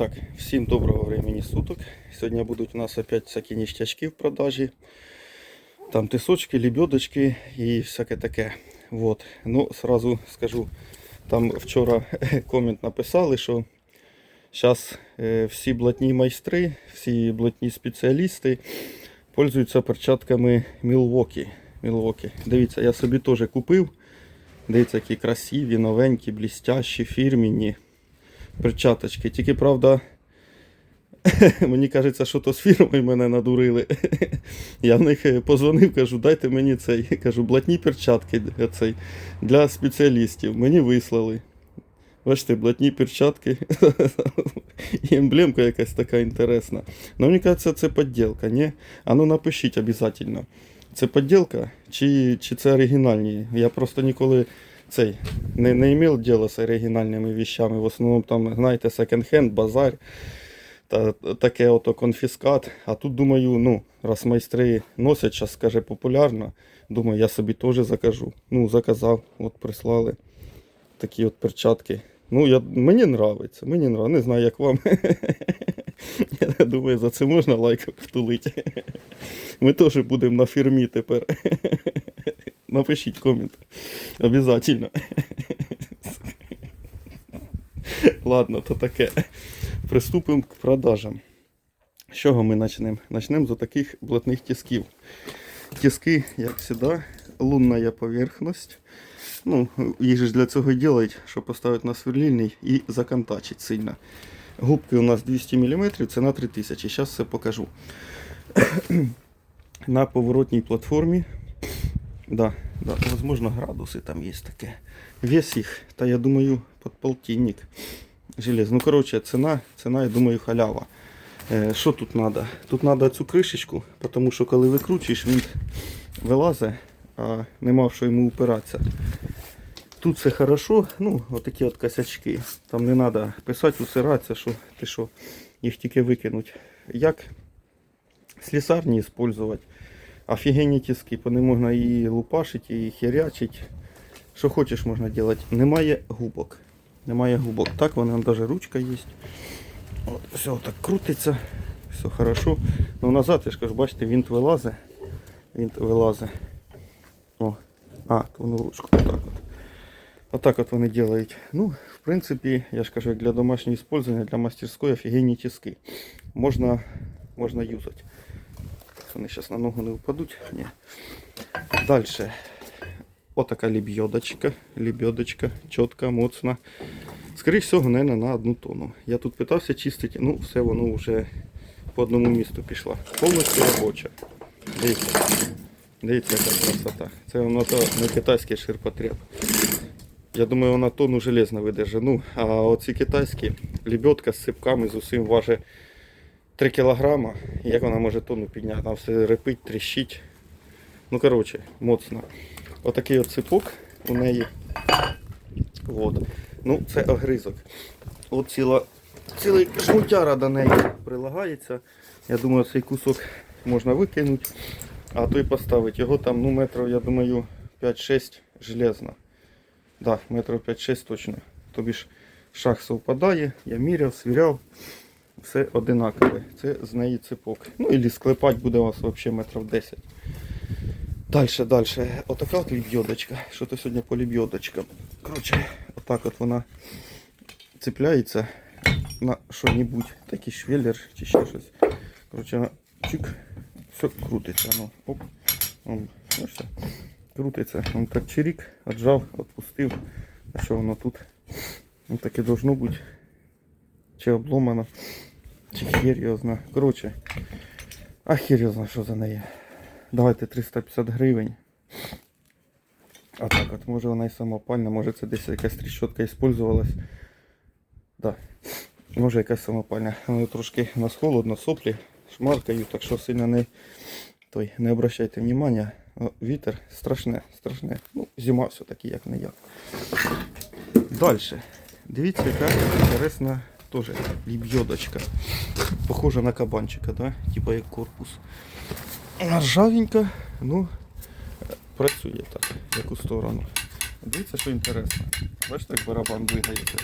Так, всім доброго времени суток. Сьогодні будуть у нас опять всякі ніштячки в продажі. Там тисочки, лебедочки і всяке таке. Вот. Ну, сразу скажу, там вчора комент написали, що зараз всі блатні майстри, всі блатні спеціалісти пользуються перчатками Milwaukee. Milwaukee. Дивіться, я собі теж купив. Дивіться, які красиві, новенькі, блістящі, фірмінні перчаточки. Тільки правда, мені кажеться, що то з фірмою мене надурили. Я в них е, позвонив, кажу, дайте мені цей. Кажу, блатні перчатки цей, для спеціалістів. Мені вислали. Бачите, блатні перчатки. І емблемка якась така інтересна. Ну, мені кажеться, це подділка, ні? А ну напишіть обов'язково. Це подділка чи, чи це оригінальні? Я просто ніколи цей не, не мав діла з оригінальними вещами. В основному там, знаєте, секонд-хенд, базар, та, таке ото конфіскат. А тут думаю, ну, раз майстри носять, зараз скаже популярно, думаю, я собі теж закажу. Ну, заказав, от прислали такі от перчатки. Ну, я, мені нравиться, мені нравиться. Не знаю, як вам. Я думаю, за це можна лайк втулити. Ми теж будемо на фірмі тепер. Напишіть комент. Обязательно. Ладно, то таке. Приступимо к продажам. З чого ми почнемо? Почнемо з таких блатних тисків. Тиски, як завжди, лунна поверхність. Ну, їх же для цього і роблять, щоб поставити на сверлильний і законтачити сильно. Губки у нас 200 мм, ціна 3000. Зараз все покажу. На поворотній платформі. Да, да, возможно, градуси там є таке. Вес їх, та я думаю, під полтинник. Желез. Ну, коротше, ціна, ціна, я думаю, халява. Що тут треба? Тут треба цю кришечку, тому що коли викручуєш, він вилазить, а нема в що йому упиратися. Тут все хорошо, ну, отакі от косячки. Там не треба писати, усиратися, що ти що, їх тільки викинуть. Як слісарні використовувати. Офігенні тиски, по ним можна і лупашити, і херячити. Що хочеш можна робити. Немає губок. Немає губок. Так, вона навіть ручка є. От, все так крутиться, все хорошо. Ну назад, я ж кажу, бачите, винт вилазить. Винт вилазить. О, а, воно ручку отак от. Отак от вони роблять. Ну, в принципі, я ж кажу, для домашнього використання, для мастерської офігенні тиски. Можна, можна юзати. Вони зараз на ногу не впадуть. Ні. Далі. Отака лебедочка. Лебедочка. Чітка, моцна. Скоріше всього, наверное, на одну тонну. Я тут питався чистити, ну все воно вже по одному місту пішло. Повністю робоча. Дивіться. Дивіться, яка красота. Це воно то не китайський ширпотреб. Я думаю, вона тонну железно видержить. Ну, а оці китайські лебедка з сипками з усім важить 3 кілограма. Як вона може тонну підняти? Там все репить, тріщить. Ну, коротше, моцно. Отакий от ципок у неї. От. Ну, це огризок. От ціла, цілий шмутяра до неї прилагається. Я думаю, цей кусок можна викинути, а той поставити. Його там, ну, метрів, я думаю, 5-6 железно. Да, метрів 5-6 точно. Тобі ж шах совпадає, я міряв, свіряв. Все одинакове. Це з неї ципок. Ну і склепати буде у вас взагалі метрів 10. Дальше, дальше. Отака от лебедочка. Що то сьогодні по лебедочкам. Коротше, отак от вона цепляється на що-небудь. Такий швеллер чи ще щось. Коротше, чик, все крутиться. Ну, оп. Он, ну. Крутиться. Он так чирік, отжав, відпустив. А що воно тут? Ну, так і должно бути. Чи обломано. Чи хер його зна. Коротше. А хер його зна, що за неї. Давайте 350 гривень. А так от, може вона і самопальна, може це десь якась тріщотка использовалась. Да. Може якась самопальна. Ну, трошки у нас холодно, соплі, шмаркаю, так що сильно не, той, не обращайте внимання. О, вітер страшне, страшне. Ну, зима все-таки як не як. Далі. Дивіться, яка інтересна Тоже лебедочка. Похоже на кабанчика, да? типа як корпус. Ржавенька, ну працює так, в яку сторону. Дивіться, що інтересно. Бачите, так барабан двигається.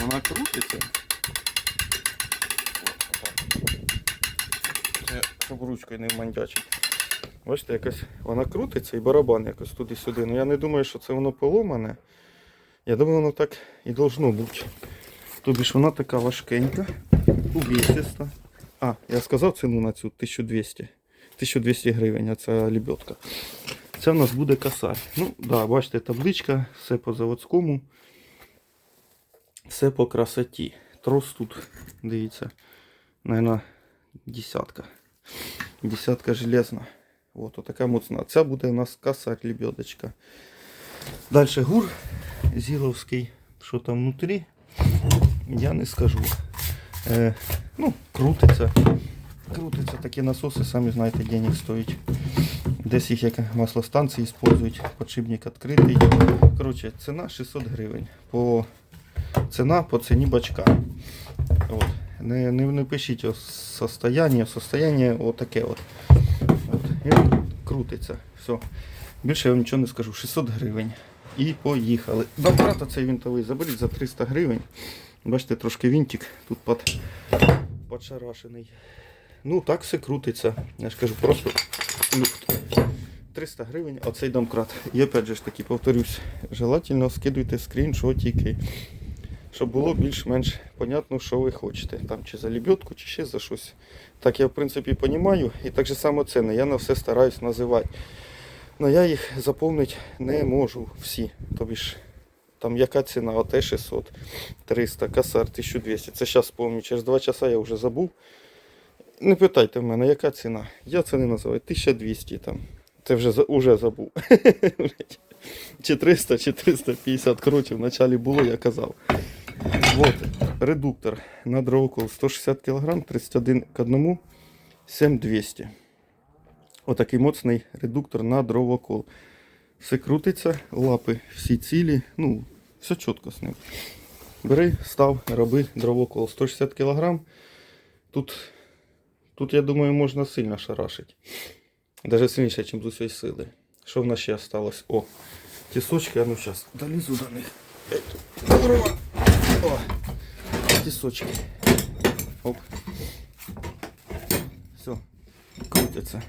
Вона крутиться. Щоб ручкою не мандячить. Бачите, якось вона крутиться і барабан якось туди-сюди. Ну я не думаю, що це воно поломане. Я думаю, воно так і должно бути. Тобі ж вона така важкенька, увісиста. А, я сказав ціну на цю 1200. 1200 гривень, а це лебедка. Це в нас буде косарь. Ну, да, бачите, табличка, все по заводському. Все по красоті. Трос тут, дивіться, наверное, десятка. Десятка железна. От, отака моцна. Ця буде у нас косарь лебедочка. Далі гур зіловський. Що там внутрі? Я не скажу. Е, ну, крутиться. Крутиться такі насоси, самі знаєте, денег стоїть. Десь їх як маслостанції використовують, подшипник відкритий. Коротше, ціна 600 гривень. По... Ціна по ціні бачка. От. Не, не, не пишіть о состояние, состояние отаке от. от. І крутиться. Все. Більше я вам нічого не скажу. 600 гривень. І поїхали. Добрата цей винтовий заберіть за 300 гривень. Бачите, трошки винтик тут под, подшарашений. Ну, так все крутиться. Я ж кажу, просто люфт. 300 гривень, оцей домкрат. І опять же ж таки, повторюсь, желательно скидуйте скріншотики, щоб було більш-менш понятно, що ви хочете. Там чи за лебедку, чи ще за щось. Так я в принципі розумію. І так же само ціни. Я на все стараюсь називати. Але я їх заповнити не можу всі. Тобі там яка ціна? ОТ 600, 300, касар 1200. Це зараз пам'ятаю. Через 2 часа я вже забув. Не питайте в мене, яка ціна. Я це не називаю. 1200 там. Це вже, уже забув. чи 300, чи 350. Коротше, в началі було, я казав. Вот, редуктор на дровокол 160 кг, 31 к 1, 7200. Отакий моцний редуктор на дровокол. Все крутиться, лапи всі цілі, ну, все чітко з ним. Бери, став, роби дровокол 160 кг. Тут, тут, я думаю, можна сильно шарашити. Даже сильніше, ніж з усієї сили. Що в нас ще осталось? О, тісочки, а ну зараз долізу до них. О, тісочки. Оп. Все, крутяться.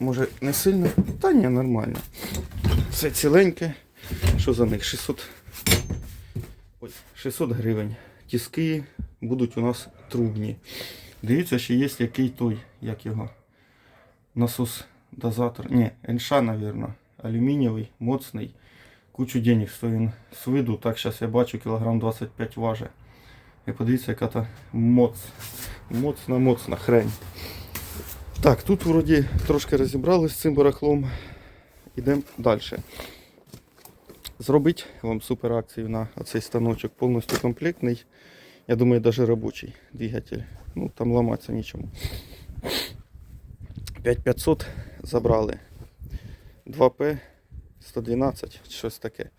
Може не сильно? Та ні, нормально. Все ціленьке. Що за них? 600. Ой, 600 гривень. Тіски будуть у нас трубні. Дивіться, ще є який той, як його. Насос дозатор. Ні, НШ, напевно. Алюмінієвий, моцний. Кучу денег стоїть з виду. Так, зараз я бачу, кілограм 25 важить. І подивіться, яка та моц. Моцна, моцна хрень. Так, тут вроді трошки розібрались з цим барахлом. Йдемо далі. Зробить вам супер акцію на цей станочок повністю комплектний. Я думаю, навіть робочий двигатель. Ну, там ламатися нічому. 5500 забрали. 2П 112, щось таке.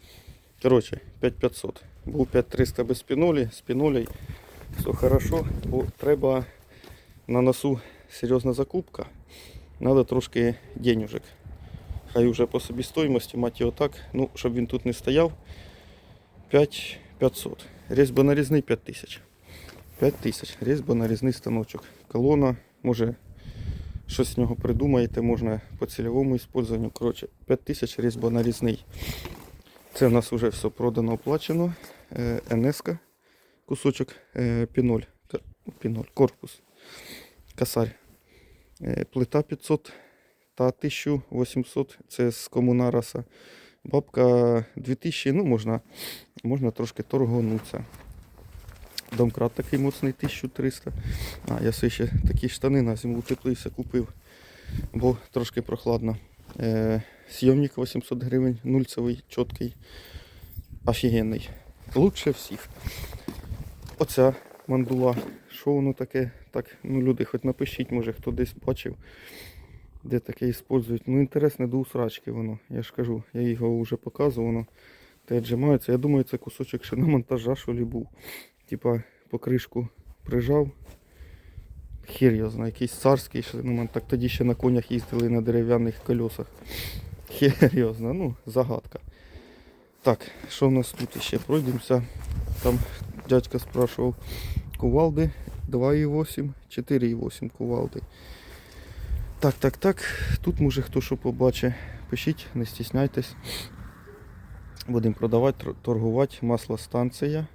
Коротше, 5500. Був 5300 без спінулі, спінулей. Все хорошо, бо треба на носу серйозна закупка. Надо трошки денюжек. Хай уже по собі стоїмості, мать його так, ну, щоб він тут не стояв. 5500. Різьбонарізний 5000. 5000. Різьбонарізний станочок. Колона, може щось з нього придумаєте, можна по цільовому використанню. Коротше, 5000 різьбонарізний. Це в нас вже все продано, оплачено. Е, НС, кусочок е, піноль, піноль, корпус, косарь. Е, Плита 500 та 1800 це з комунараса. Бабка 2000, ну можна, можна трошки торгонутися. Домкрат такий моцний 1300. А, я собі ще такі штани на зиму утеплився, купив, бо трошки прохладно. Е, Сйомник 800 гривень, нульцевий, чіткий, офігенний. Лучше всіх. Оця мандула. Що воно таке? Так, ну люди, хоч напишіть, може хто десь бачив, де таке використовують. Ну інтересне до усрачки воно. Я ж кажу, я його вже показував, воно те віджимається. Я думаю, це кусочок ще на монтажа, що лі був. Типа покришку прижав. Хір його знає, якийсь царський, ну, так тоді ще на конях їздили на дерев'яних колесах. Знає, ну, загадка. Так, що в нас тут ще? Пройдемося. Там дядька спрашував, кувалди 2,8, 4,8 кувалди. Так, так, так. Тут може хто що побачить. Пишіть, не стісняйтесь. Будемо продавати, торгувати. Масло станція.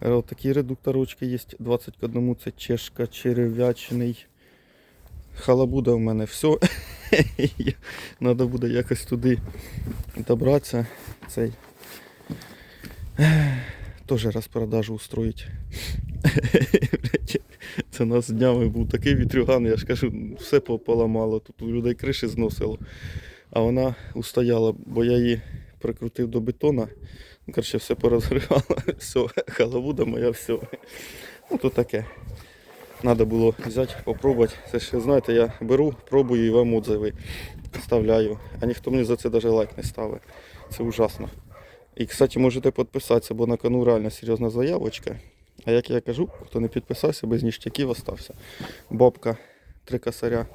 Такі редукторочки є. 20 к 1 це чешка, черев'ячний. Халабуда в мене все. Треба буде якось туди добратися. Цей. Теж розпродажу устроїть. Це нас днями був такий вітрюган, я ж кажу, все поламало. Тут у людей криші зносило. А вона устояла, бо я її прикрутив до бетона. Ну, Коротше, все порозривало. Все, халабуда моя, все. Ну то таке. Треба було взяти, попробувати. Це ж, знаєте, я беру, пробую і вам отзиви вставляю. А ніхто мені за це навіть лайк не ставить. Це ужасно. І, кстати, можете підписатися, бо на кону реально серйозна заявочка. А як я кажу, хто не підписався, без ніштяків остався. Бобка, три косаря,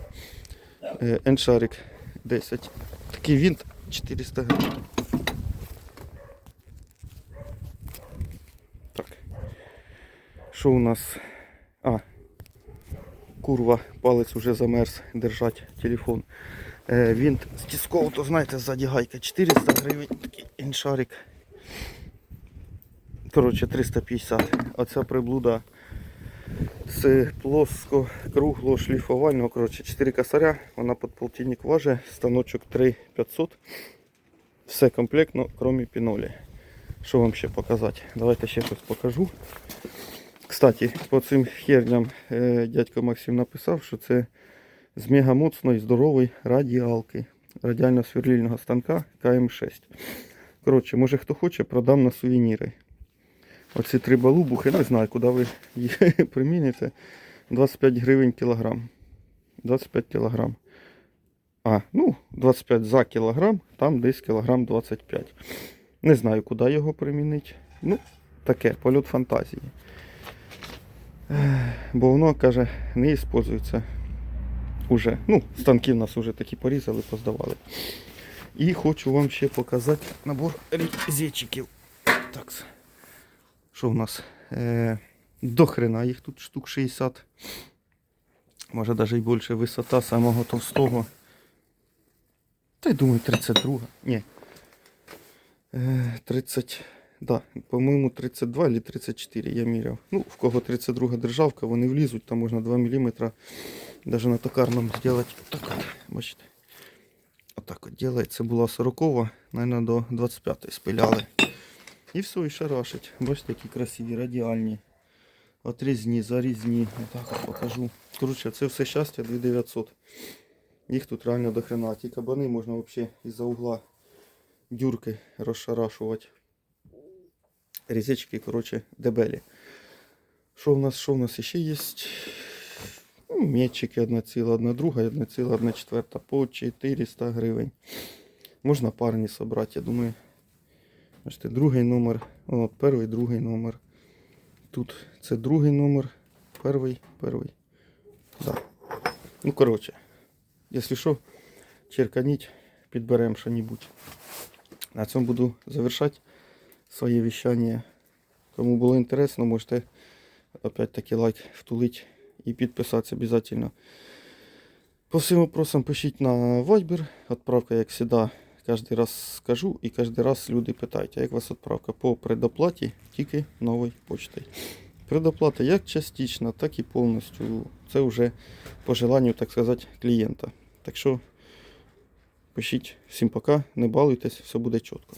е, еншарик 10. Такий винт 400 гривень. Так. Що у нас? А. Курва, палець уже замерз держать телефон. Е, винт з тисков, то знаєте, ззаді гайка 400 гривень, такий іншарик. Коротше, 350. Оця приблуда з плоско круглого шліфувального. Коротше, 4 косаря, вона під полтинник важить, станочок 3500. Все комплектно, крім пінолі. Що вам ще показати? Давайте ще щось покажу. Кстати, по цим херням е, дядько Максим написав, що це з мегамоцної здорової радіалки радіально-сверлільного станка КМ6. Коротше, може хто хоче, продам на сувеніри. Оці три балубухи, не знаю, куди ви їх приміните. 25 гривень кілограм. 25 кілограм. А, ну, 25 за кілограм, там десь кілограм 25. Не знаю, куди його примінити. Ну, таке, польот фантазії. Бо воно, каже, не використовується уже. Ну, станки в нас вже такі порізали, поздавали. І хочу вам ще показати набор різечиків. Так. Що в нас? Е, до хрена їх тут штук 60. Може навіть і більше висота самого товстого. Та й думаю, 32. Ні. Е, 30. Да, по-моєму, 32 або 34 я міряв. Ну, в кого 32 державка, вони влізуть, там можна 2 мм навіть на токарному зробити. Так бачите. Отак от делает. Це була 40 наверное, до 25 спиляли. І все, і шарашить. Бачите, які красиві, радіальні. Отрізні, зарізні. Отак от покажу. Коротше, це все щастя 2900. Їх тут реально до хрена. Ті кабани можна взагалі із-за угла дюрки розшарашувати. Різечки, коротше, дебелі. Що в нас, що в нас ще є? Ну, Метчики 1,1 друга, 1,1 по 400 гривень. Можна парні собрати, я думаю. Бачите, другий номер. От, перший, другий номер. Тут це другий номер. Перший, перший. Да. Ну, коротше, якщо що, черканіть, підберемо що-небудь. На цьому буду завершати своє віщання. Кому було інтересно, можете опять-таки лайк втулити і підписатися обов'язково. По всім вопросам пишіть на Viber. Отправка, як завжди, кожен раз скажу і кожен раз люди питають, а як вас відправка по предоплаті тільки новою почтою. Предоплата як частична, так і повністю. Це вже по желанню, так сказати, клієнта. Так що пишіть всім пока, не балуйтесь, все буде чітко.